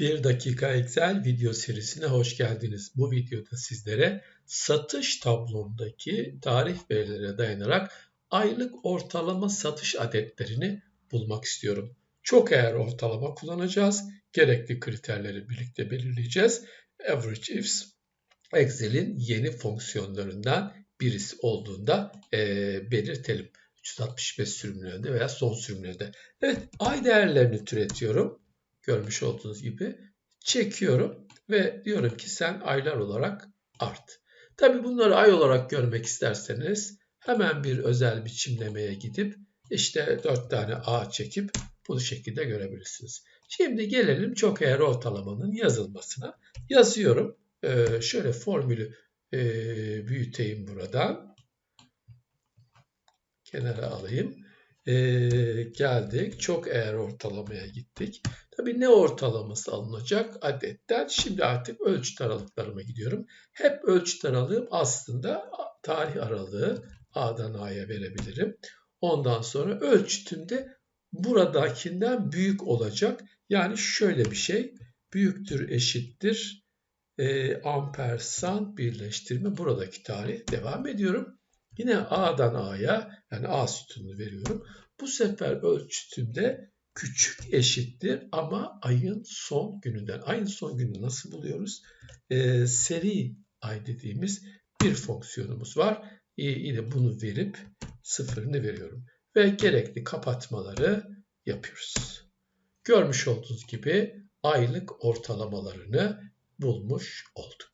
1 dakika Excel video serisine hoş geldiniz. Bu videoda sizlere satış tablomdaki tarih verilere dayanarak aylık ortalama satış adetlerini bulmak istiyorum. Çok eğer ortalama kullanacağız. Gerekli kriterleri birlikte belirleyeceğiz. Average ifs Excel'in yeni fonksiyonlarından birisi olduğunda e, belirtelim. 365 sürümlerinde veya son sürümlerinde. Evet ay değerlerini türetiyorum görmüş olduğunuz gibi çekiyorum ve diyorum ki sen aylar olarak art. Tabi bunları ay olarak görmek isterseniz hemen bir özel biçimlemeye gidip işte 4 tane A çekip bu şekilde görebilirsiniz. Şimdi gelelim çok eğer ortalamanın yazılmasına. Yazıyorum. Ee, şöyle formülü e, büyüteyim buradan. Kenara alayım. Ee, geldik. Çok eğer ortalamaya gittik. Tabii ne ortalaması alınacak adetten? Şimdi artık ölçüt aralıklarıma gidiyorum. Hep ölçüt aralığım aslında tarih aralığı A'dan A'ya verebilirim. Ondan sonra ölçütümde buradakinden büyük olacak. Yani şöyle bir şey. Büyüktür eşittir e, ampersand birleştirme buradaki tarih devam ediyorum. Yine A'dan A'ya yani A sütununu veriyorum. Bu sefer ölçütümde küçük eşittir ama ayın son gününden. Ayın son günü nasıl buluyoruz? Ee, seri ay dediğimiz bir fonksiyonumuz var. Ee, yine bunu verip sıfırını veriyorum. Ve gerekli kapatmaları yapıyoruz. Görmüş olduğunuz gibi aylık ortalamalarını bulmuş olduk.